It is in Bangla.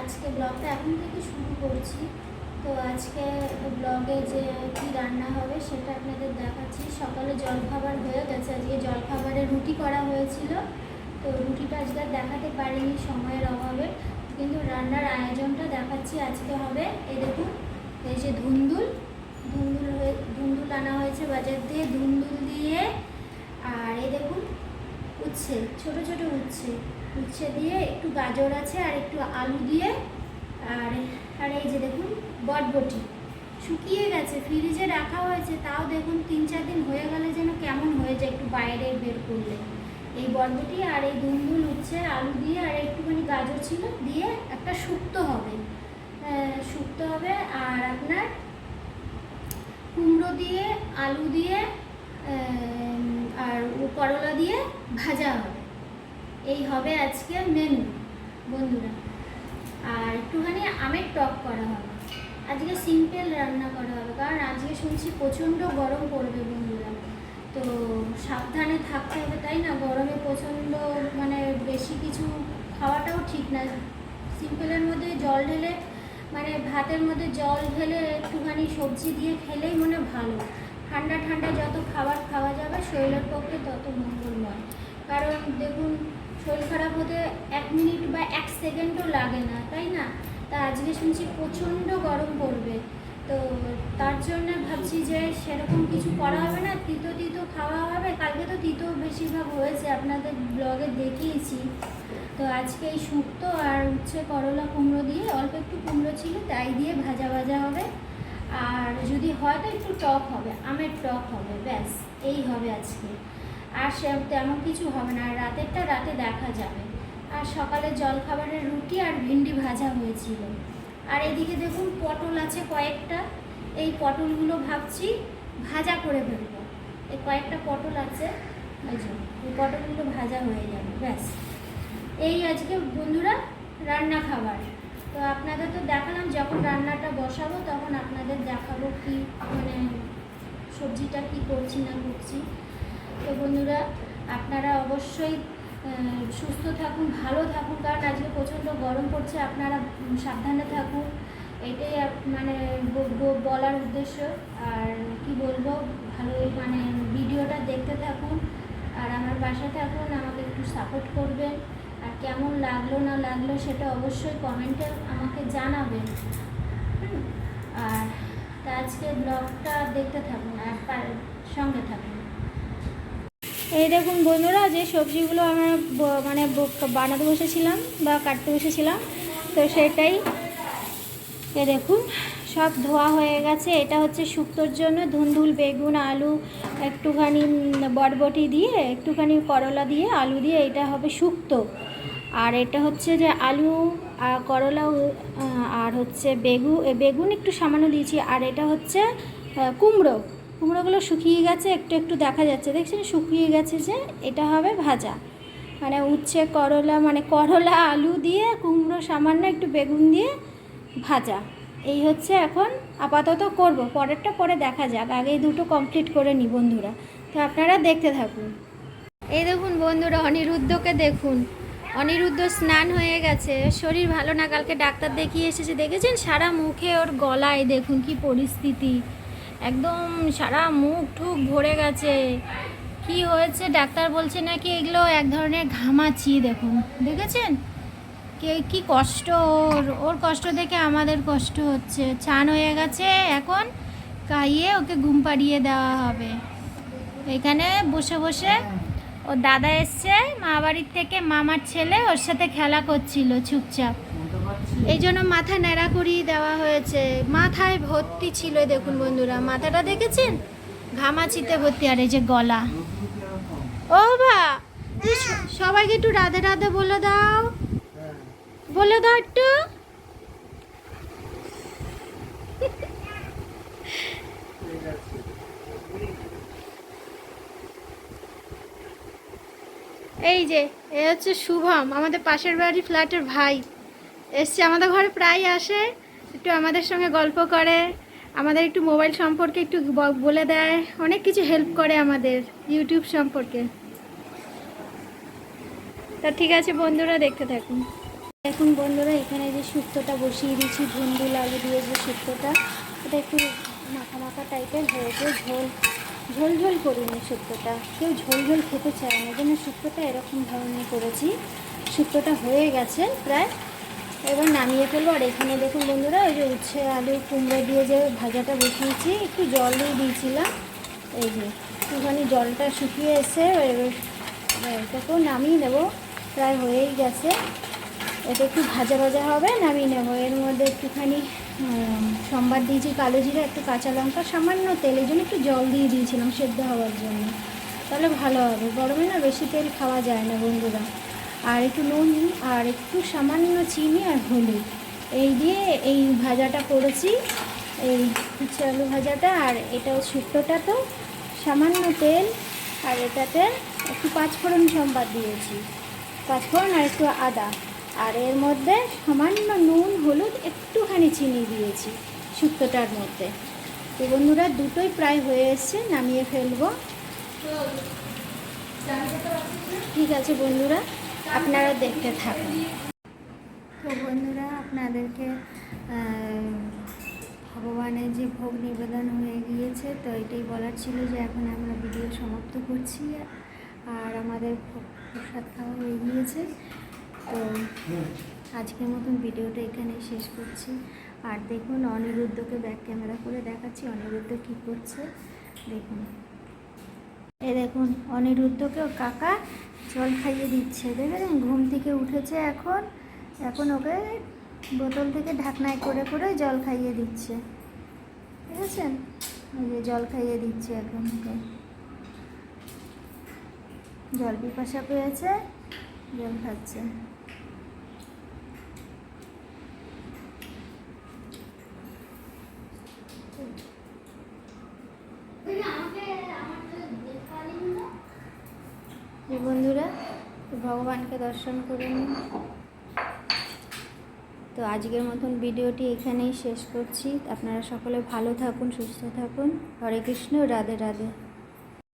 আজকে ব্লগটা এখন থেকে শুরু করছি। তো আজকে ব্লগে যে কি রান্না হবে সেটা আপনাদের দেখাচ্ছি। সকালে জলখাবার হয়ে গেছে। আজকে জলখাবারে রুটি করা হয়েছিল। তো রুটিটা আজকে দেখাতে পারিনি সময়ের অভাবে। কিন্তু রান্নার আয়োজনটা দেখাচ্ছি আজকে হবে। এই দেখুন, এই যে ধুন্দুল। ধুন্দুল হয়ে, ধুন্দুল আনা হয়েছে বাজার দিয়ে। ধুন্দুল দিয়ে, আর এই দেখুন উচ্ছে, ছোট ছোট উচ্ছে। উচ্ছে দিয়ে একটু গাজর আছে আর একটু আলু দিয়ে আর আর এই যে দেখুন, বটবটি। শুকিয়ে গেছে ফ্রিজে রাখা হয়েছে, তাও দেখুন তিন চার দিন হয়ে গেলে যেন কেমন হয়ে যায় একটু বাইরে বের করলে। এই বটবটি আর এই দুন্দুল উচ্ছে, আলু দিয়ে আর একটুখানি গাজর ছিল দিয়ে একটা শুক্তো হবে। শুক্তো হবে আর আপনার কুমড়ো দিয়ে, আলু দিয়ে আর করলা দিয়ে ভাজা হবে। এই হবে আজকে মেনু বন্ধুরা। আর একটুখানি আমের টক করা হবে। আজকে সিম্পল রান্না করা হবে, কারণ আজকে শুনছি প্রচণ্ড গরম পড়বে বন্ধুরা। তো সাবধানে থাকতে হবে, তাই না? গরমে প্রচণ্ড মানে বেশি কিছু খাওয়াটাও ঠিক না। সিম্পলের মধ্যে জল ঢেলে মানে ভাতের মধ্যে জল ঢেলে একটুখানি সবজি দিয়ে খেলেই মনে ভালো। ঠান্ডা ঠান্ডা যাবে শরীরের পক্ষে তত মঙ্গলময় কারণ দেখুন, শরীর খারাপ হতে এক মিনিট বা এক সেকেন্ডও লাগে না, তাই না? তা আজকে শুনছি প্রচণ্ড গরম পড়বে। তো তার জন্য ভাবছি যে সেরকম কিছু করা হবে না, তিতো তিতো খাওয়া হবে। কালকে তো তিতো বেশিরভাগ হয়েছে, আপনাদের ব্লগে দেখিয়েছি। তো আজকে এই শুক্তো আর উচ্ছে করলা কুমড়ো দিয়ে, অল্প একটু কুমড়ো ছিল, তাই দিয়ে ভাজা ভাজা হবে। আর যদি হয় তো একটু টক হবে, আমের টক হবে, ব্যাস, এই হবে আজকে। আর সে তেমন কিছু হবে না, আর রাতেরটা রাতে দেখা যাবে। আর সকালে জলখাবারের রুটি আর ভিন্ডি ভাজা হয়েছিল। আর এদিকে দেখুন পটল আছে কয়েকটা, এই পটলগুলো ভাবছি ভাজা করে ফেলব। এই কয়েকটা পটল আছে, এই যে, এই পটলগুলো ভাজা হয়ে যাবে, ব্যাস। এই আজকে বন্ধুরা রান্না খাবার তো আপনাদের তো দেখালাম, যখন রান্নাটা বসাবো তখন আপনাদের দেখাবো কি মানে সবজিটা কি করছি না করছি। তো বন্ধুরা, আপনারা অবশ্যই সুস্থ থাকুন, ভালো থাকুন, কারণ আজকে প্রচণ্ড গরম পড়ছে, আপনারা সাবধানে থাকুন। এটাই মানে বলার উদ্দেশ্য। আর কি বলব, ভালো মানে ভিডিওটা দেখতে থাকুন। আর আমার বাসা থাকুন, আমাকে একটু সাপোর্ট করবেন। আর কেমন লাগল না লাগল সেটা অবশ্যই কমেন্টে আমাকে জানাবেন। আর তা আজকে ব্লগটা দেখতে থাকুন আর সঙ্গে থাকুন। এই দেখুন বন্ধুরা যে সবজিগুলো আমরা মানে বানাতে বসেছিলাম বা কাটতে বসেছিলাম তো সেটাই। এ দেখুন সব ধোয়া হয়ে গেছে। এটা হচ্ছে শুক্তোর জন্য ধুন্দুল বেগুন আলু একটুখানি উম, বরবটি দিয়ে একটুখানি করলা দিয়ে আলু দিয়ে এটা হবে শুক্তো। আর এটা হচ্ছে যে আলু করলা আর হচ্ছে বেগু বেগুন একটু সামান্য দিয়েছি। আর এটা হচ্ছে কুমড়ো। কুমড়োগুলো শুকিয়ে গেছে, একটু একটু দেখা যাচ্ছে। দেখছেন, শুকিয়ে গেছে যে এটা হবে ভাজা। মানে উচ্ছে, করলা মানে করলা, আলু দিয়ে, কুমড়ো সামান্য একটু বেগুন দিয়ে ভাজা। এই হচ্ছে এখন আপাতত করব। পরেরটা পরে দেখা যাক। আগে দুটো কমপ্লিট করে নি বন্ধুরা। তো আপনারা দেখতে থাকুন। এই দেখুন বন্ধুরা, অনিরুদ্ধকে দেখুন। অনিরুদ্ধ স্নান হয়ে গেছে। শরীর ভালো না, কালকে ডাক্তার দেখিয়ে এসেছে। দেখেছেন? সারা মুখে ওর গলায়, দেখুন কি পরিস্থিতি। একদম সারা মুখ ঠুক ভরে গেছে। কি হয়েছে? ডাক্তার বলছে নাকি এগুলো এক ধরনের ঘামাচি, দেখুন। দেখেছেন? কে, কি কষ্ট ওর। ওর কষ্ট দেখে আমাদের কষ্ট হচ্ছে। ছান হয়ে গেছে, এখন কাইয়ে ওকে ঘুম পাড়িয়ে দেওয়া হবে। এখানে বসে বসে ওর দাদা এসছে, মা বাড়ির থেকে মামার ছেলে ওর সাথে খেলা করছিল চুপচাপ। এই জন্য মাথা ন্যাড়া করিয়ে দেওয়া হয়েছে। মাথায় ভর্তি ছিল, দেখুন বন্ধুরা, মাথাটা দেখেছেন? ঘামাচিতে ভর্তি, আর এই যে গলা। ও বা সবাইকে একটু রাধে রাধে বলে দাও। বলে দাও একটু। এই যে, এ হচ্ছে শুভম, আমাদের পাশের বাড়ি ফ্ল্যাটের ভাই। এসছে, আমাদের ঘরে প্রায় আসে, একটু আমাদের সঙ্গে গল্প করে, আমাদের একটু মোবাইল সম্পর্কে একটু বলে দেয়, অনেক কিছু হেল্প করে আমাদের ইউটিউব সম্পর্কে। তা ঠিক আছে, বন্ধুরা দেখতে থাকুন। এখন বন্ধুরা, এখানে যে শুক্তোটা বসিয়ে দিয়েছি ধুন্দুল আলু দিয়ে যে শুক্তোটা এটা একটু মাখা মাখা টাইপের হয়েছে ঝোল। ঝোল ঝোল করিনি শুক্তোটা। কেউ ঝোল ঝোল খেতে চায় না জন্য শুক্তোটা এরকম ধরনের করেছি। শুক্তোটা হয়ে গেছে প্রায়। এবার নামিয়ে ফেলব। আর এখানে দেখুন বন্ধুরা, ওই যে উচ্ছে, আলু, কুমড়ো দিয়ে যে ভাজাটা বসিয়েছি, একটু জল দিয়ে দিয়েছিলাম। এই যে একটুখানি জলটা শুকিয়ে এসে এবার এটাকেও নামিয়ে নেব। প্রায় হয়েই গেছে। এটা একটু ভাজা ভাজা হবে, নামিয়ে নেব। এর মধ্যে একটুখানি সম্বার দিয়েছি, কালো জিরা, একটু কাঁচা লঙ্কা, সামান্য তেল, এই জন্য একটু জল দিয়ে দিয়েছিলাম সেদ্ধ হওয়ার জন্য। তাহলে ভালো হবে। গরমে না বেশি তেল খাওয়া যায় না বন্ধুরা। আর একটু নুন, আর একটু সামান্য চিনি আর হলুদ। এই দিয়ে এই ভাজাটা করেছি। এই উচ্ছে আলু ভাজাটা, আর এটা শুক্তোটা তো। সামান্য তেল, আর এটাতে একটু পাঁচফোড়ন সম্বাদ দিয়েছি। পাঁচফোড়ন আর একটু আদা। আর এর মধ্যে সামান্য নুন, হলুদ, একটুখানি চিনি দিয়েছি শুক্তোটার মধ্যে। তো বন্ধুরা, দুটোই প্রায় হয়ে এসছে, নামিয়ে ফেলব। ঠিক আছে বন্ধুরা, আপনারা দেখতে থাকুন। তো বন্ধুরা, আপনাদেরকে ভগবানের যে ভোগ নিবেদন হয়ে গিয়েছে, তো এটাই বলার ছিল যে এখন আমরা ভিডিও সমাপ্ত করছি। আর আমাদের ভোগ প্রসাদ খাওয়া হয়ে গিয়েছে। তো আজকের মতন ভিডিওটা এখানেই শেষ করছি। আর দেখুন, অনিরুদ্ধকে ব্যাক ক্যামেরা করে দেখাচ্ছি, অনিরুদ্ধ কী করছে। দেখুন। এ দেখুন, অনিরুদ্ধকে কাকা জল খাইয়ে দিচ্ছে। দেখেছেন? ঘুম থেকে উঠেছে এখন। এখন ওকে বোতল থেকে ঢাকনায় করে করে জল খাইয়ে দিচ্ছে। বুঝেছেন ওই যে জল খাইয়ে দিচ্ছে এখন ওকে। জল পিপাসা পেয়েছে, জল খাচ্ছে যে বন্ধুরা, ভগবানকে দর্শন করে নিন। তো আজকের মতন ভিডিওটি এখানেই শেষ করছি। আপনারা সকলে ভালো থাকুন, সুস্থ থাকুন। হরে কৃষ্ণ, রাধে রাধে।